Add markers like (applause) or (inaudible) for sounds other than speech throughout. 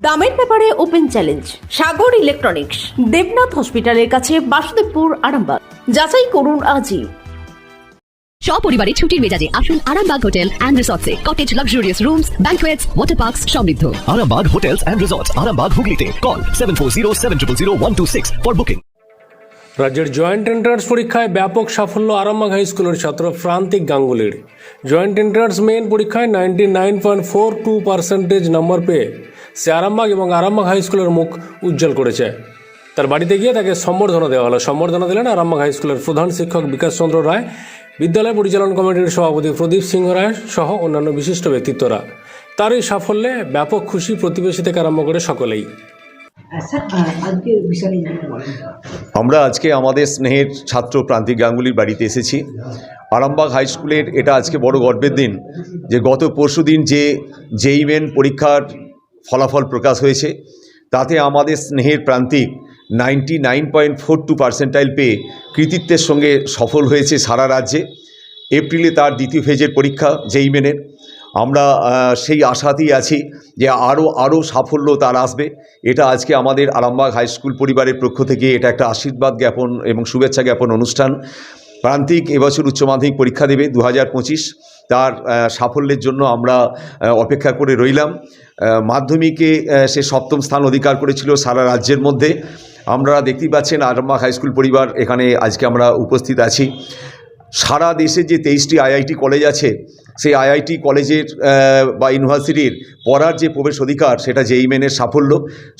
দামের ব্যাপারে open challenge Sagar electronics Debnath হসপিটালের কাছে বাসুদেবপুর আরামবাগ। যাচাই করুন আজই। সপরিবারে ছুটির মেজাজে আসুন Arambagh hotel and রিসর্টসে। Cottage luxurious rooms banquets water parks সমৃদ্ধ। Arambag Hotels and Resorts, Arambag Hooghly Call 740 for booking. রাজ্যের জয়েন্ট এন্ট্রান্স পরীক্ষায় ব্যাপক সাফল্য আরামবাগ হাই স্কুলের ছাত্র প্রান্তিক গাঙ্গুলির। জয়েন্ট এন্ট্রান্স মেন পরীক্ষায় ninety nine point four two percentage নম্বর পেয়ে সে আরামবাগ এবং আরামবাগ হাই স্কুলের মুখ উজ্জ্বল করেছে। তার বাড়িতে গিয়ে তাকে সম্বর্ধনা দেওয়া হলো। সম্বর্ধনা দিলেন আরামবাগ হাই স্কুলের প্রধান শিক্ষক বিকাশ চন্দ্র রায় বিদ্যালয় পরিচালন কমিটির সভাপতি প্রদীপ সিংহ রায় সহ অন্যান্য বিশিষ্ট ব্যক্তিত্বরা। তার এই সাফল্যে ব্যাপক খুশি প্রতিবেশী থেকে আরম্ভ করে সকলেই। বলেন। আমরা আজকে আমাদের স্নেহের ছাত্র প্রান্তিক গাঙ্গুলির বাড়িতে এসেছি। আরামবাগ হাই স্কুলের এটা আজকে বড় গর্বের দিন যে গত পরশু দিন যে জেই মেন পরীক্ষার ফলাফল প্রকাশ হয়েছে। তাতে আমাদের স্নেহের Prantik ninety nine point four two percentile পেয়ে কৃতিত্বের সঙ্গে সফল হয়েছে সারা রাজ্যে। এপ্রিলে তার দ্বিতীয় ফেজের পরীক্ষা জেই মেনের আমরা সেই আশাতেই আছি যে আরও আরও সাফল্য তার আসবে। এটা আজকে আমাদের আরামবাগ হাই স্কুল পরিবারের পক্ষ থেকে এটা একটা আশীর্বাদ জ্ঞাপন এবং শুভেচ্ছা জ্ঞাপন অনুষ্ঠান। প্রান্তিক এবছর উচ্চ মাধ্যমিক পরীক্ষা দেবে দু হাজার পঁচিশ। তার সাফল্যের জন্য আমরা অপেক্ষা করে রইলাম। মাধ্যমিকে সে সপ্তম স্থান অধিকার করেছিল সারা রাজ্যের মধ্যে। আমরা দেখতেই পাচ্ছেন আরামবাগ হাইস্কুল পরিবার এখানে আজকে আমরা উপস্থিত আছি। সারা দেশে যে তেইশটি আইআইটি কলেজ আছে সেই আইআইটি কলেজের বা ইউনিভার্সিটির পড়ার যে প্রবেশ অধিকার, সেটা যেই মেনের সাফল্য,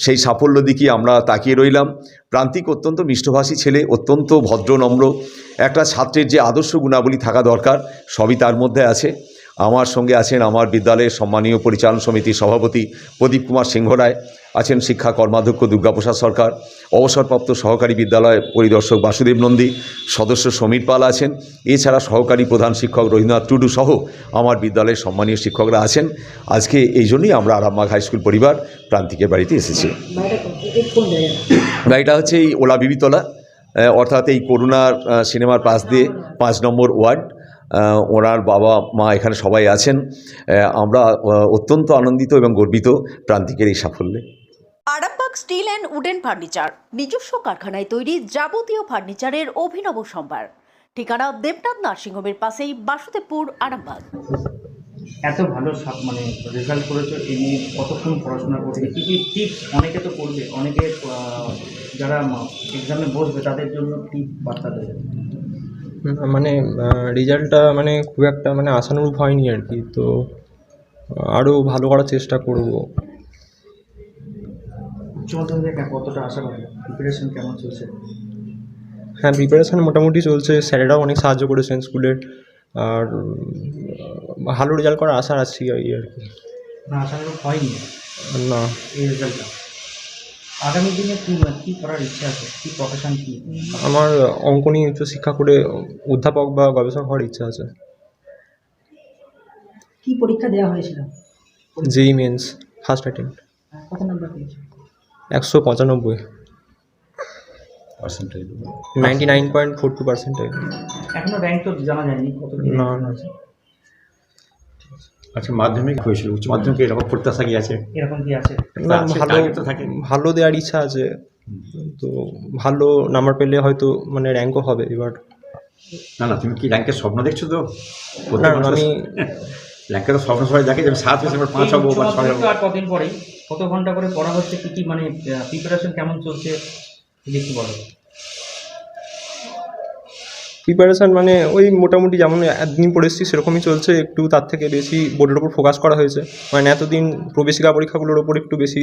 সেই সাফল্য দিকে আমরা তাকিয়ে রইলাম। প্রান্তিক অত্যন্ত মিষ্টভাষী ছেলে, অত্যন্ত ভদ্র নম্র একটা ছাত্রের যে আদর্শ গুণাবলী থাকা দরকার, সবই তার মধ্যে আছে। আমার সঙ্গে আছেন আমার বিদ্যালয়ের সম্মানীয় পরিচালন সমিতির সভাপতি প্রদীপ কুমার সিংহ রায়, আছেন শিক্ষা কর্মাধ্যক্ষ দুর্গাপ্রসাদ সরকার, অবসরপ্রাপ্ত সহকারী বিদ্যালয় পরিদর্শক বাসুদেব নন্দী, সদস্য সমীর পাল আছেন, এছাড়া সহকারী প্রধান শিক্ষক রবীন্দ্রনাথ টুডু সহ আমার বিদ্যালয়ের সম্মানীয় শিক্ষকরা আছেন। আজকে এই জন্যই আমরা আরামবাগ হাই স্কুল পরিবার প্রান্তিকের বাড়িতে এসেছি। গাড়িটা হচ্ছে এই ওলা বিবিতলা অর্থাৎ এই করুণার সিনেমার পাশ দিয়ে পাঁচ নম্বর ওয়ার্ড। ওনার বাবা মা এখানে সবাই আছেন। আমরা অত্যন্ত আনন্দিত এবং গর্বিত প্রান্তিকের এই সাফল্যে। Arambagh steel and wooden furniture নিজস্ব কারখানায় তৈরি যাবতীয় ফার্নিচারের অভিনব সম্ভার। ঠিকানা দেবনাথ নার্সিংহোমের পাশেই বাসুদেবপুর আরামবাগ। এত ভালো সাপ- মানে রেজাল্ট করেছ এই নিয়ে কতক্ষণ পড়াশোনা করবে কী কী টিপস অনেকে তো করবে অনেকে যারা এক্সামে বসবে তাদের জন্য কী বার্তা দেবে? মানে রেজাল্টটা মানে খুব একটা মানে আশানুরূপ হয়নি আর কি। তো আরও ভালো করার চেষ্টা করব। কতটা আশা প্রিপারেশন কেমন চলছে? হ্যাঁ প্রিপারেশান মোটামুটি চলছে। স্যারেরাও অনেক সাহায্য করেছেন স্কুলের আর ভালো রেজাল্ট করার আশা আছি আর কি। না আশানুরূপ হয়নি না এই রেজাল্টটা আগামী দিনে কী কী করার ইচ্ছা আছে? কী প্রফেশন কী? আমার অঙ্ক নিয়ে উচ্চশিক্ষা করে অধ্যাপক বা গবেষক হওয়ার ইচ্ছা আছে। কি পরীক্ষা দেওয়া হয়েছিল? জেই মেন্স ফার্স্ট অ্যাটেম্প কত নাম্বার পেয়েছে? একশো পঁচানব্বই। Ninety nine point four two percentile এখনও র্যাঙ্ক তো জানা যায়নি কত না। আছে। আচ্ছা মাধ্যমিক হয়েছিল উচ্চ মাধ্যমিক এরকম প্রত্যাশা কি আছে? এরকম কি আছে? না ভালো তো থাকে। ভালো দেওয়ার ইচ্ছা আছে। তো ভালো নাম্বার পেলে হয়তো মানে র্যাঙ্কও হবে এবার না না তুমি কি র্যাঙ্কের স্বপ্ন দেখছ তো? আমি (laughs) র্যাঙ্কের তো স্বপ্ন সবাই দেখে যে আমি সাত হয়েছে এবার পাঁচ হব বা ছয় হব। আর কদিন পরেই কত ঘণ্টা করে পড়া হচ্ছে? কি কি মানে প্রিপারেশন কেমন চলছে? যদি একটু বলো। প্রিপারেশান মানে ওই মোটামুটি যেমন একদিন পড়েছি সেরকমই চলছে। একটু তার থেকে বেশি বোর্ডের ওপর ফোকাস করা হয়েছে। মানে এতদিন প্রবেশিকা পরীক্ষাগুলোর ওপর একটু বেশি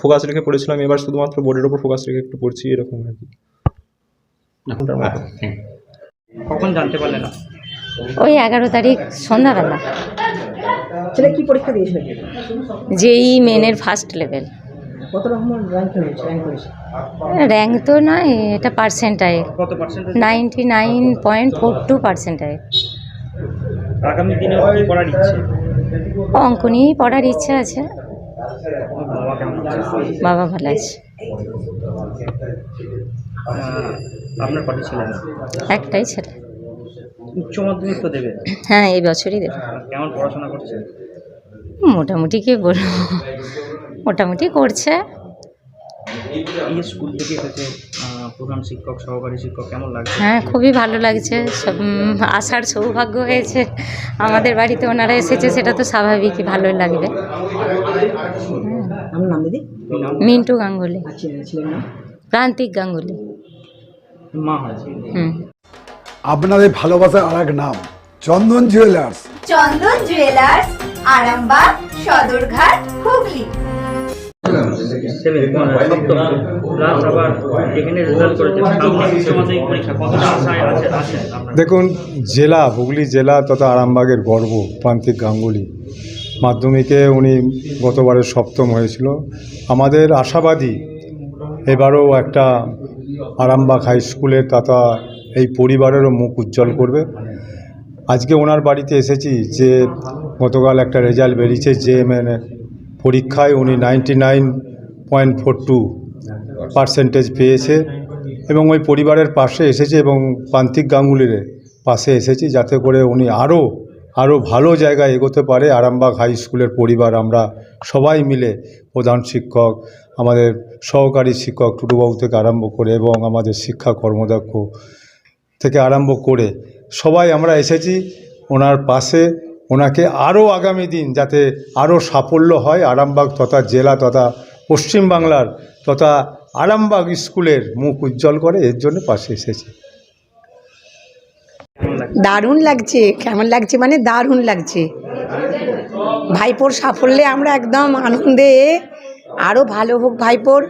ফোকাস রেখে পড়েছিলাম। এবার শুধুমাত্র বোর্ডের ওপর ফোকাস রেখে একটু পড়ছি এরকম আর কি। you. কখন জানতে পারলে না ওই এগারো তারিখ সন্ধ্যাবেলা। ছেলে কি পরীক্ষা দিয়েছিল? যেই মেনের ফার্স্ট লেভেল কত র্যাঙ্ক হয়েছে র্যাঙ্ক হয়েছে র্যাঙ্ক তো নয় এটা পার্সেন্টাইল কত percentage ninety nine point four two percentile আগামী দিনে কি করার ইচ্ছে? অঙ্ক নিয়েই পড়ার ইচ্ছা আছে। বাবা ভালো আছে। আপনার কটি ছিলেন একটাই ছেলে। উচ্চ মাধ্যমিক তো দেবে। হ্যাঁ এই বছরই দেবে। কেমন পড়াশোনা করছে? মোটামুটি কি বলব? মোটামুটি করছে। এই স্কুল থেকে এসেছে প্রধান শিক্ষক সহকারী শিক্ষক কেমন লাগছে? হ্যাঁ খুবই ভালো লাগছে। আসার সৌভাগ্য হয়েছে। আমাদের বাড়িতে ওনারা এসেছে সেটা তো স্বাভাবিকই ভালোই লাগবে। মিন্টু গাঙ্গুলি। নাম? প্রান্তিক গাঙ্গুলি। হুম। আপনাদের ভালোবাসার আর এক নাম চন্দন জুয়েলার্স চন্দন জুয়েলার্স আরামবাগ সদরঘাট হুগলি। দেখুন, জেলা, হুগলি জেলা তথা আরামবাগের গর্ব, প্রান্তিক গাঙ্গুলি। মাধ্যমিকে উনি গতবারের সপ্তম হয়েছিল। আমাদের আশাবাদী এবারও একটা আরামবাগ হাই স্কুলের তথা এই পরিবারেরও মুখ উজ্জ্বল করবে। আজকে ওনার বাড়িতে এসেছি যে গতকাল একটা রেজাল্ট বেরিয়েছে যে মানে পরীক্ষায় উনি ninety nine point four two percentage পেয়েছে এবং ওই পরিবারের পাশে এসেছে এবং প্রান্তিক গাঙ্গুলির পাশে এসেছি যাতে করে উনি আরও আরও ভালো জায়গায় এগোতে পারে। আরামবাগ হাই স্কুলের পরিবার, আমরা সবাই মিলে প্রধান শিক্ষক, আমাদের সহকারী শিক্ষক টুটুবাবু থেকে আরম্ভ করে এবং আমাদের শিক্ষা কর্মদক্ষ থেকে আরম্ভ করে সবাই আমরা এসেছি ওনার পাশে। ওনাকে আরও আগামী দিন যাতে আরও সাফল্য হয় আরামবাগ তথা জেলা তথা পশ্চিমবাংলার তথা আরামবাগ স্কুলের মুখ উজ্জ্বল করে এর জন্য পাশে এসেছে। দারুণ লাগছে কেমন লাগছে মানে দারুণ লাগছে। ভাইপোর সাফল্যে আমরা একদম আনন্দে আরও ভালো হোক ভাইপোর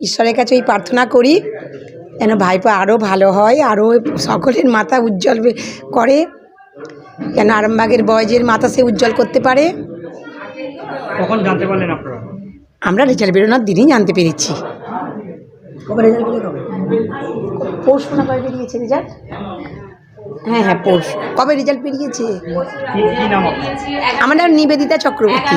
ঈশ্বরের কাছে ওই প্রার্থনা করি যেন ভাইপো আরও ভালো হয় আরও সকলের মাথা উজ্জ্বল করে যেন আরামবাগের বয়জের মাথা সে উজ্জ্বল করতে পারে। কখন জানতে পারলেন আপনারা? আমরা রেজাল্ট বেরোনোর দিনই জানতে পেরেছি। কবে রেজাল্ট পেলে কবে পরশু না কবে বেরিয়েছে রেজাল্ট? হ্যাঁ হ্যাঁ পরশু। কবে রেজাল্ট বেরিয়েছে? আমার নাম নিবেদিতা চক্রবর্তী।